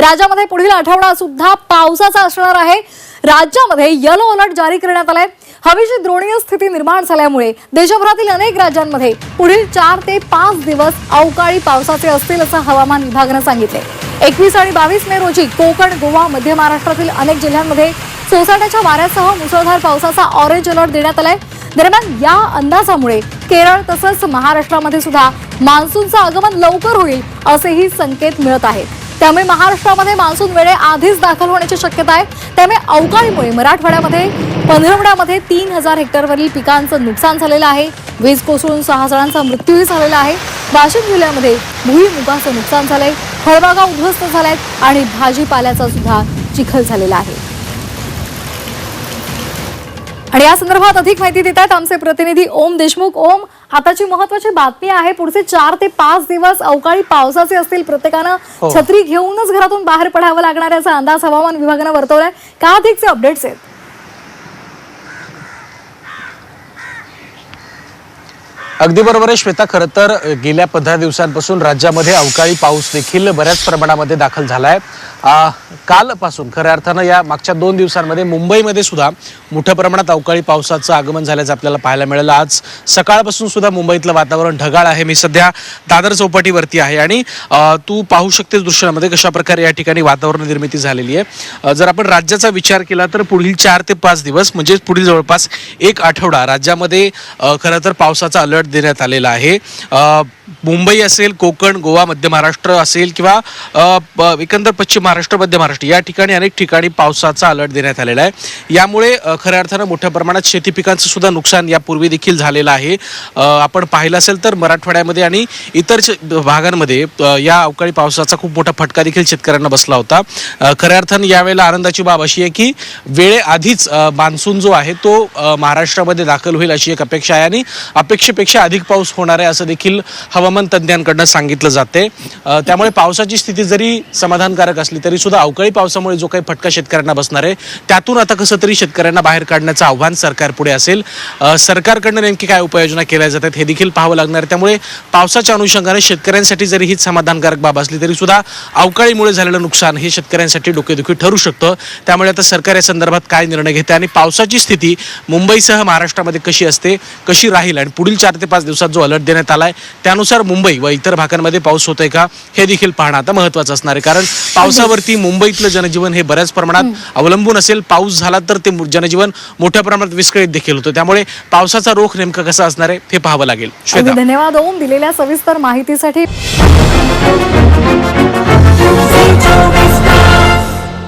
राज्यामध्ये पुढील आठवडा सुद्धा पावसाचा असणार आहे. राज्यामध्ये येलो अलर्ट जारी करण्यात आलाय. हवेची द्रोणीय स्थिती निर्माण झाल्यामुळे देशभरातील अनेक राज्यांमध्ये पुढील चार ते पाच दिवस अवकाळी पावसाचे असतील असं हवामान विभागानं सांगितले एकवीस आणि बावीस मे रोजी कोकण गोवा मध्य महाराष्ट्रातील अनेक जिल्ह्यांमध्ये सोसाट्याच्या वाऱ्यासह मुसळधार पावसाचा ऑरेंज अलर्ट देण्यात आलाय. दरम्यान या अंदाजामुळे केरळ तसंच महाराष्ट्रामध्ये सुद्धा मान्सूनचं आगमन लवकर होईल असेही संकेत मिळत आहेत. त्यामुळे महाराष्ट्रामध्ये मान्सून वेळे आधीच दाखल होण्याची शक्यता आहे. त्यामुळे अवकाळीमुळे मराठवाड्यामध्ये पंधरवड्यामध्ये तीन हजार हेक्टरवरील पिकांचं नुकसान झालेलं आहे. वीज कोसळून सहा जणांचा मृत्यूही झालेला आहे. वाशिम जिल्ह्यामध्ये भुईमुगाचं नुकसान झालंय. फळबागा उद्ध्वस्त झाल्यात आणि भाजीपाल्याचा सुद्धा चिखल झालेला आहे. आणि या संदर्भात अधिक माहिती देतात आमचे प्रतिनिधी ओम देशमुख. ओम आताची महत्वाची बातमी आहे. पुढचे चार ते पाच दिवस अवकाळी पावसाचे असतील. प्रत्येकानं हो. छत्री घेऊनच घरातून बाहेर पडावं लागणार याचा अंदाज हवामान विभागानं वर्तवलाय. का अधिकचे अपडेट्स आहेत? अगदी बरोबर आहे श्वेता. खरं तर गेल्या पंधरा दिवसांपासून राज्यामध्ये अवकाळी पाऊस देखील बऱ्याच प्रमाणामध्ये दाखल झाला आहे कालपासून खऱ्या अर्थानं या मागच्या दोन दिवसांमध्ये मुंबईमध्ये सुद्धा मोठ्या प्रमाणात अवकाळी पावसाचं आगमन झाल्याचं आपल्याला पाहायला मिळालं. आज सकाळपासून सुद्धा मुंबईतलं वातावरण ढगाळ आहे. मी सध्या दादर चौपाटीवरती आहे आणि तू पाहू शकतेस दृश्यामध्ये कशा प्रकारे या ठिकाणी वातावरण निर्मिती झालेली आहे. जर आपण राज्याचा विचार केला तर पुढील चार ते पाच दिवस म्हणजे पुढील जवळपास एक आठवडा राज्यामध्ये खरं तर पावसाचा अलर्ट देण्यात आलेला आहे. मुंबई असेल कोकण गोवा मध्य महाराष्ट्र असेल किंवा प- एकंदर पश्चिम महाराष्ट्र मध्य महाराष्ट्र या ठिकाणी अनेक ठिकाणी पावसाचा अलर्ट देण्यात आलेला आहे. यामुळे खऱ्या अर्थानं मोठ्या प्रमाणात शेती पिकांचं सुद्धा नुकसान यापूर्वी देखील झालेलं आहे. आपण पाहिलं असेल तर मराठवाड्यामध्ये आणि इतर भागांमध्ये या अवकाळी पावसाचा खूप मोठा फटका देखील शेतकऱ्यांना बसला होता. खऱ्या अर्थानं यावेळेला आनंदाची बाब अशी आहे की वेळेआधीच मान्सून जो आहे तो महाराष्ट्रामध्ये दाखल होईल अशी एक अपेक्षा आहे आणि अपेक्षेपेक्षा अधिक पाऊस होणार आहे असं देखील हवामान तज्ज्ञांकडनं सांगितलं जाते. त्यामुळे पावसाची स्थिती जरी समाधानकारक असली तरी सुद्धा अवकाळी पावसामुळे जो काही फटका शेतकऱ्यांना बसणार आहे त्यातून आता कसं तरी शेतकऱ्यांना बाहेर काढण्याचं आव्हान सरकारपुढे असेल. सरकारकडनं नेमकी काय उपाययोजना केल्या जातात हे देखील पाहावं लागणार आहे. त्यामुळे पावसाच्या अनुषंगाने शेतकऱ्यांसाठी जरी हीच समाधानकारक बाब असली तरी सुद्धा अवकाळीमुळे झालेलं नुकसान हे शेतकऱ्यांसाठी डोकेदुखी ठरू शकतं. त्यामुळे आता सरकार या संदर्भात काय निर्णय घेते आणि पावसाची स्थिती मुंबईसह महाराष्ट्रामध्ये कशी असते कशी राहील आणि पुढील चार ते पाच दिवसात जो अलर्ट देण्यात आलाय त्यानुसार मुंबई व इतर भागांमध्ये पाऊस होतोय का हे देखील पाहणं आता महत्वाचं असणार आहे. कारण पावसावरती मुंबईतलं जनजीवन हे बऱ्याच प्रमाणात अवलंबून असेल. पाऊस झाला तर ते जनजीवन मोठ्या प्रमाणात विस्कळीत देखील होतं. त्यामुळे पावसाचा रोख नेमका कसा असणार आहे हे पाहावं लागेल. धन्यवाद ओम दिलेल्या सविस्तर माहितीसाठी.